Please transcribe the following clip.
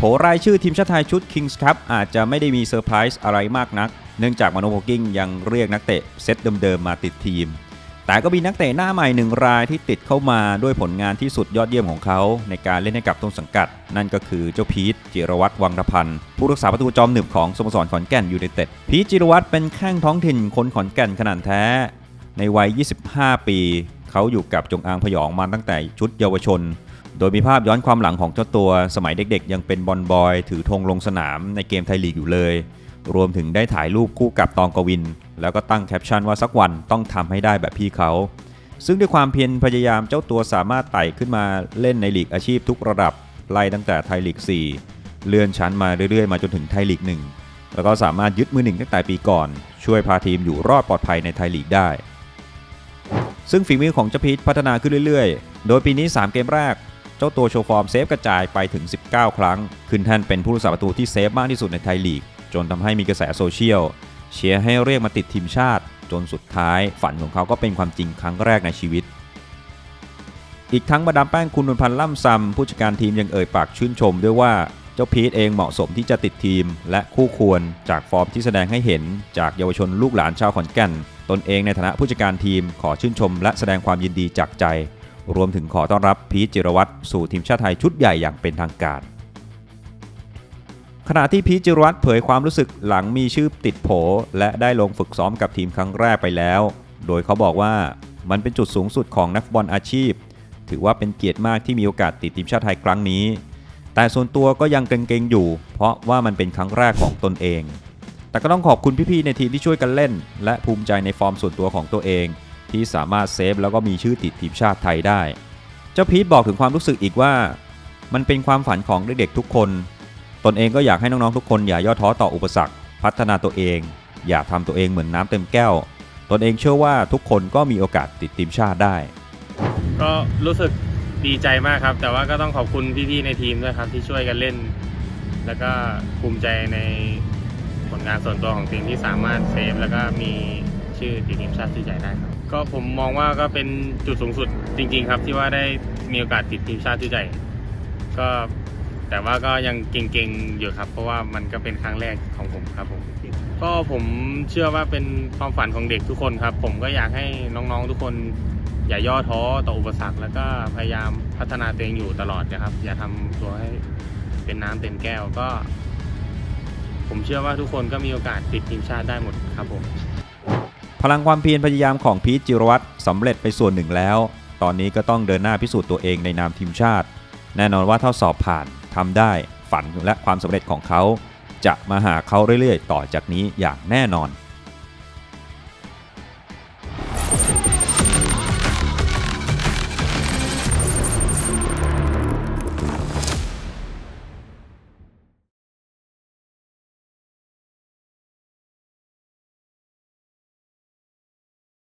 โผรายชื่อทีมชาติไทยชุด Kings Cup อาจจะไม่ได้มีเซอร์ไพรส์อะไรมากนัก เนื่องจากมโนโพกิ้งยังเรียกนักเตะเซตเดิมๆมาติดทีม แต่ก็มีนักเตะหน้าใหม่หนึ่งรายที่ติดเข้ามาด้วยผลงานที่สุดยอดเยี่ยมของเขา ในการเล่นให้กับต้นสังกัด นั่นก็คือเจ้าพีทจิรวัตรวังรพันธ์ผู้รักษาประตูจอมหนึบของสโมสรขอนแก่นยูไนเต็ดพีทจิรวัตรเป็นแข้งท้องถิ่นคนขอนแก่นขนาดแท้ ในวัย 25 ปี เขาอยู่กับจงอางพยองมาตั้งแต่ชุดเยาวชน โดยมีภาพย้อนความหลังของเจ้าตัวสมัยเด็กๆ ยังเป็นบอลบอย ถือธงลงสนามในเกมไทยลีกอยู่เลย รวมถึงได้ถ่ายรูปคู่กับตองกวิน แล้วก็ตั้งแคปชั่นว่าสักวันต้องทำให้ได้แบบพี่เขา ซึ่งด้วยความเพียรพยายามเจ้าตัวสามารถไต่ขึ้นมาเล่นในลีกอาชีพทุกระดับไล่ตั้งแต่ไทยลีก 4 เลื่อนชั้นมาเรื่อยๆ มาจนถึงไทยลีก 1 แล้วก็สามารถยึดมือหนึ่งตั้งแต่ปีก่อน ช่วยพาทีมอยู่รอดปลอดภัยในไทยลีกได้ ซึ่งฝีมือของเจ้าพีทพัฒนาขึ้นเรื่อยๆ โดยปีนี้ 3 เกมแรก เจ้าตัวโชว์ฟอร์มเซฟกระจายไปถึง 19 ครั้ง ขึ้นแท่นเป็นผู้รักษาประตูที่เซฟมากที่สุดในไทยลีก จนทำให้มีกระแสโซเชียลเชียร์ให้เรียกมาติดทีมชาติ จนสุดท้ายฝันของเขาก็เป็นความจริงครั้งแรกในชีวิต อีกทั้งมาดามแป้งคุณนวลพันธ์ล่ำซำผู้จัดการทีมยังเอ่ยปากชื่นชม ด้วยว่าเจ้าพีทเองเหมาะสมที่จะติดทีม และคู่ควรจากฟอร์มที่แสดงให้เห็น จากเยาวชนลูกหลานชาวขอนแก่นตนเองในฐานะผู้จัดการทีมขอชื่นชม และแสดงความยินดีจากใจ รวมถึงขอต้อนรับพีจิรวัตรสู่ทีมชาติไทยชุดใหญ่อย่างเป็นทางการ ขณะที่พีชจิรวัตรเผยความรู้สึกหลังมีชื่อติดโผ และได้ลงฝึกซ้อมกับทีมครั้งแรกไปแล้ว โดยเขาบอกว่ามันเป็นจุดสูงสุดของนักบอลอาชีพ ถือว่าเป็นเกียรติมากที่มีโอกาสติดทีมชาติไทยครั้งนี้ แต่ส่วนตัวก็ยังเกรงๆอยู่ เพราะว่ามันเป็นครั้งแรกของตนเอง แต่ก็ต้องขอบคุณพี่ๆในทีมที่ช่วยกันเล่น และภูมิใจในฟอร์มส่วนตัวของตัวเอง ที่สามารถเซฟแล้วก็มีชื่อติดทีมชาติไทยได้ เจ้าพีทบอกถึงความรู้สึกอีกว่า มันเป็นความฝันของเด็กๆทุกคน ตนเองก็อยากให้น้องๆทุกคนอย่าย่อท้อต่ออุปสรรค พัฒนาตัวเอง อย่าทำตัวเองเหมือนน้ำเต็มแก้ว ตนเองเชื่อว่าทุกคนก็มีโอกาสติดทีมชาติได้ ก็รู้สึกดีใจมากครับ แต่ว่าก็ต้องขอบคุณพี่ๆในทีมด้วยครับที่ช่วยกันเล่น แล้วก็ภูมิใจในผลงานส่วนตัวของทีมที่สามารถเซฟแล้วก็มีชื่อติดทีมชาติที่ใหญ่ได้ครับ ก็ผมมองว่าก็เป็นจุดสูงสุดจริง ๆ ครับ ที่ว่าได้มีโอกาสติดทีมชาติที่ใหญ่ก็แต่ว่าก็ยังเก่งๆอยู่ครับ เพราะว่ามันก็เป็นครั้งแรกของผมครับผมก็ผมเชื่อว่าเป็นความฝันของเด็กทุกคนครับ ผมก็อยากให้น้องๆทุกคน อย่าย่อท้อต่ออุปสรรค แล้วก็พยายามพัฒนาตัวเองอยู่ตลอดนะครับ อย่าทำตัวให้เป็นน้ำเต็มแก้วก็ ผมเชื่อว่าทุกคนก็มีโอกาสติดทีมชาติได้หมดครับผม พลังความเพียรพยายามของพีทจิรวัตรสำเร็จไปส่วนหนึ่งแล้ว ตอนนี้ก็ต้องเดินหน้าพิสูจน์ตัวเองในนามทีมชาติ แน่นอนว่าถ้าสอบผ่านทำได้ฝันและความสำเร็จของเขา จะมาหาเขาเรื่อยๆ ต่อจากนี้อย่างแน่นอน